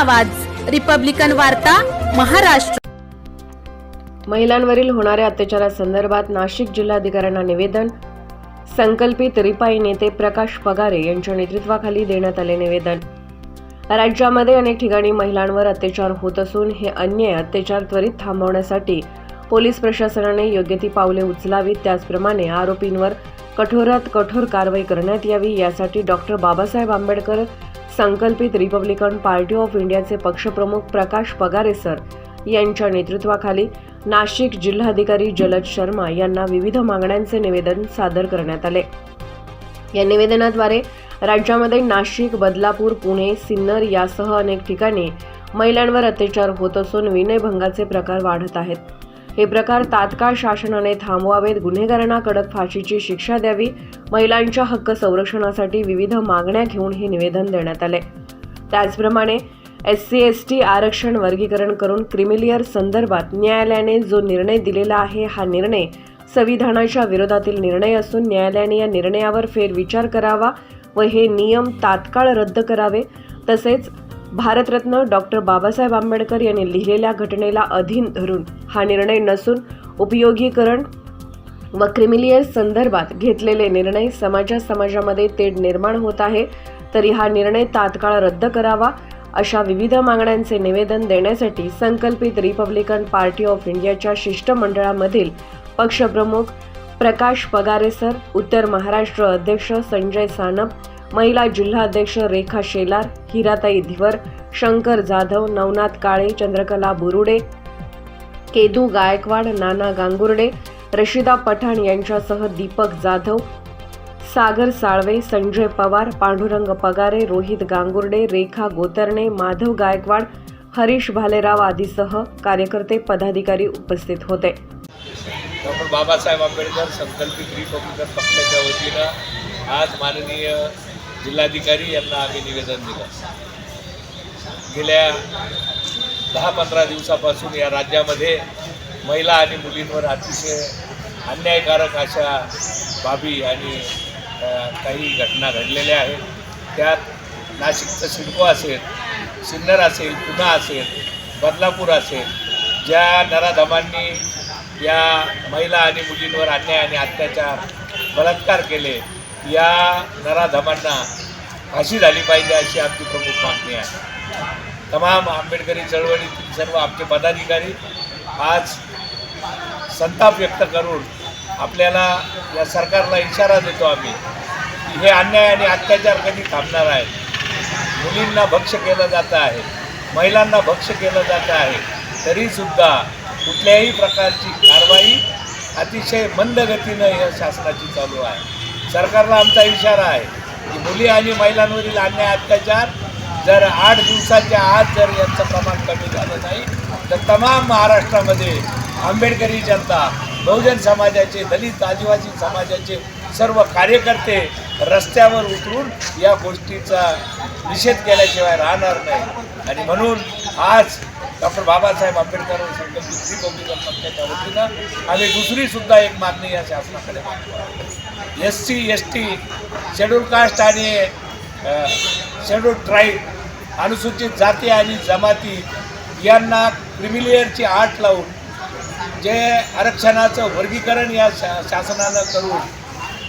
आवाज. रिपब्लिकन वार्ता महाराष्ट्र. महिलांवरील होणाऱ्या अत्याचारासंदर्भात नाशिक जिल्हाधिकाऱ्यांना निवेदन. संकल्पित रिपाई नेते प्रकाश पगारे यांच्या नेतृत्वाखाली देण्यात आले निवेदन. राज्यामध्ये अनेक ठिकाणी महिलांवर अत्याचार होत असून हे अन्याय अत्याचार त्वरित थांबवण्यासाठी पोलीस प्रशासनाने योग्य ती पावले उचलावीत. त्याचप्रमाणे आरोपींवर कठोरात कठोर कारवाई करण्यात यावी यासाठी डॉक्टर बाबासाहेब आंबेडकर संकल्पित रिपब्लिकन पार्टी ऑफ इंडियाचे पक्षप्रमुख प्रकाश पगारे सर यांच्या नेतृत्वाखाली नाशिक जिल्हाधिकारी जलद शर्मा यांना विविध मागण्यांचे निवेदन सादर करण्यात आले. या निवेदनाद्वारे राज्यामध्ये नाशिक बदलापूर पुणे सिन्नर यासह अनेक ठिकाणी महिलांवर अत्याचार होत असून विनयभंगाचे प्रकार वाढत आहेत. हे प्रकार तात्काळ शासनाने थांबवावेत. गुन्हेगारांना कडक फाशीची शिक्षा द्यावी. महिलांच्या हक्क संरक्षणासाठी विविध मागण्या घेऊन हे निवेदन देण्यात आले. त्याचप्रमाणे एस सी एस टी आरक्षण वर्गीकरण करून क्रिमिलियर संदर्भात न्यायालयाने जो निर्णय दिलेला आहे हा निर्णय संविधानाच्या विरोधातील निर्णय असून न्यायालयाने या निर्णयावर फेरविचार करावा व हे नियम तात्काळ रद्द करावे. तसेच भारतरत्न डॉक्टर बाबासाहेब आंबेडकर यांनी लिहिलेल्या घटनेला अधीन धरून हा निर्णय नसून उपयोगीकरण व क्रिमिलियर संदर्भात घेतलेले निर्णय समाजा समाजामध्ये तेढ निर्माण होत आहे. तरी हा निर्णय तात्काळ रद्द करावा अशा विविध मागण्यांचे निवेदन देण्यासाठी संकल्पित रिपब्लिकन पार्टी ऑफ इंडियाच्या शिष्टमंडळामधील पक्षप्रमुख प्रकाश पगारे सर उत्तर महाराष्ट्र अध्यक्ष संजय सानप महिला जिल्हाध्यक्ष रेखा शेलार हिराताई धिवर शंकर जाधव नवनाथ काळे चंद्रकला बुरुडे केदू गायकवाड नाना गांगुर्डे रशिदा पठाण यांच्यासह दीपक जाधव सागर साळवे संजय पवार पांडुरंग पगारे रोहित गांगुर्डे रेखा गोतरणे माधव गायकवाड हरीश भालेराव आदीसह कार्यकर्ते पदाधिकारी उपस्थित होते. डॉक्टर बाबासाहेब आंबेडकर संकल्पित रिपब्लिकन पक्षाच्या वतीनं आज माननीय जिल्हाधिकारी यांना आम्ही निवेदन दिलं. गेल्या दहा पंधरा दिवसापासून या राज्यामध्ये महिला आणि मुलींवर अतिशय अन्यायकारक अशा बाबी आणि काही घटना घडलेल्या आहेत. त्यात नाशिकचं सिडको असेल सिन्नर असेल पुणा असेल बदलापूर असेल ज्या नराधमांनी या महिला आणि मुलींवर अन्याय आणि अत्याचार बलात्कार केले या नराधमांना फाशी झाली पाहिजे अशी आमची प्रमुख मागणी आहे. तमाम आंबेडकरी चळवळीतील सर्व आमचे पदाधिकारी आज संताप व्यक्त करून आपल्याला या सरकारला इशारा देतो आम्ही की हे अन्याय आणि अत्याचार कधी थांबणार आहे? मुलींना भक्ष केलं जातं आहे महिलांना भक्ष केलं जातं आहे तरीसुद्धा कुठल्याही प्रकारची कारवाई अतिशय मंद गतीनं या शासनाची चालू आहे. सरकारला आमचा इशारा आहे की मुली आणि महिलांवरील अन्याय अत्याचार जर आठ दिवसाच्या आत जर यांचं प्रमाण कमी झालं नाही तर तमाम महाराष्ट्रामध्ये आंबेडकरी जनता बहुजन समाजाचे दलित आदिवासी समाजाचे सर्व कार्यकर्ते रस्त्यावर उतरून या गोष्टीचा निषेध केल्याशिवाय राहणार नाही. आणि म्हणून आज डॉक्टर बाबासाहेब आंबेडकर संकल्पित रिपब्लिकन पक्षाच्या वतीनं आम्ही दुसरीसुद्धा एक मागणी या शासनाकडे मागतो S C S T schedule caste आणि शेड्यूल ट्राईब अनुसूचित जाती आणि जमाती यांना क्रिमिलियरची आट लावून जे आरक्षणाचं वर्गीकरण या शा शासनानं करून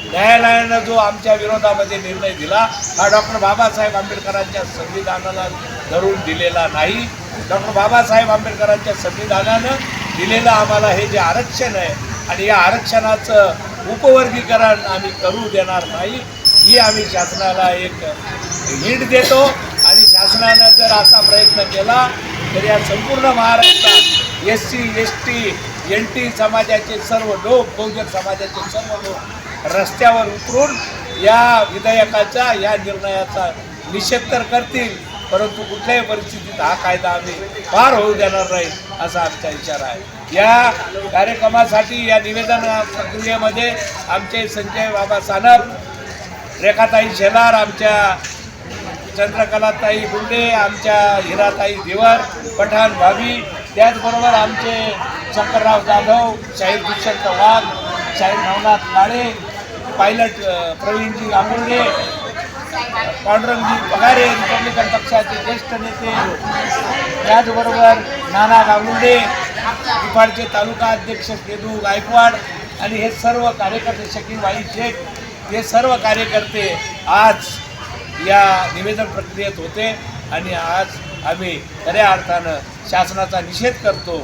न्यायालयानं जो आमच्या विरोधामध्ये निर्णय दिला हा डॉक्टर बाबासाहेब आंबेडकरांच्या संविधानाला धरून दिलेला नाही. डॉक्टर बाबासाहेब आंबेडकरांच्या संविधानानं दिलेलं आम्हाला हे जे आरक्षण आहे आणि या आरक्षणाचं उपवर्गीकरण आम्ही करू देणार नाही ही आम्ही शासनाला एक हिट देतो. आणि शासनानं जर असा प्रयत्न केला तर या संपूर्ण महाराष्ट्रात S C S T N T समाजाचे सर्व लोक बहुजन समाजाचे सर्व लोक रस्त्यावर उतरून या विधेयकाचा या निर्णयाचा निषेध तर करतील. परंतु कुठल्याही परिस्थितीत हा कायदा आम्ही पार होऊ देणार नाही असा आमचा इशारा आहे. या कार्यक्रमासाठी या निवेदन प्रक्रियेमध्ये आमचे संजय बाबा सानप रेखाताई शेलार आमच्या चंद्रकलाताई गुंडे आमच्या हिराताई दिवर पठाण भाभी त्याचबरोबर आमचे शंकरराव जाधव शाहीर दुष्यंत वाघ शाहीर नवनाथ काळे पायलट प्रवीणजी आंबुर्डे पांडुरंगजी पगारे रिपब्लिकन पक्षाचे ज्येष्ठ नेते त्याचबरोबर नाना गावलुंडे निफाडचे तालुका अध्यक्ष केदू गायकवाड आणि हे सर्व कार्यकर्ते शकीलबाई शेख हे सर्व कार्यकर्ते आज या निवेदन प्रक्रियेत होते आणि आज आम्ही खऱ्या अर्थानं शासनाचा निषेध करतो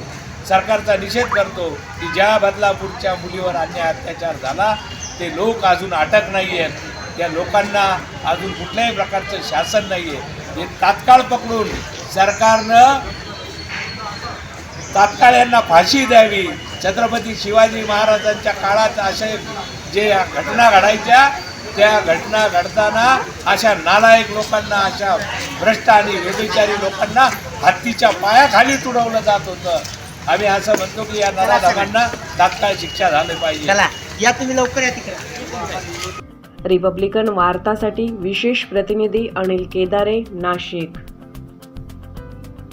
सरकारचा निषेध करतो की ज्या बदलापूरच्या मुलीवर अन्याय अत्याचार झाला ते लोक अजून अटक नाही आहेत त्या लोकांना अजून कुठल्याही प्रकारचं शासन नाही आहे हे तात्काळ पकडून सरकारनं तात्काळ यांना फाशी द्यावी. छत्रपती शिवाजी महाराजांच्या काळात अशा जे घटना घडायच्या त्या घटना घडताना अशा नालायक लोकांना अशा भ्रष्ट आणि व्यभिचारी लोकांना हत्तीच्या पायाखाली तुडवलं जात होतं. आम्ही असं म्हणतो की या नराधमांना तात्काळ शिक्षा झाली पाहिजे. चला. या तुम्ही लवकर या तिकडे. रिपब्लिकन वार्तासाठी विशेष प्रतिनिधी अनिल केदारे नाशिक.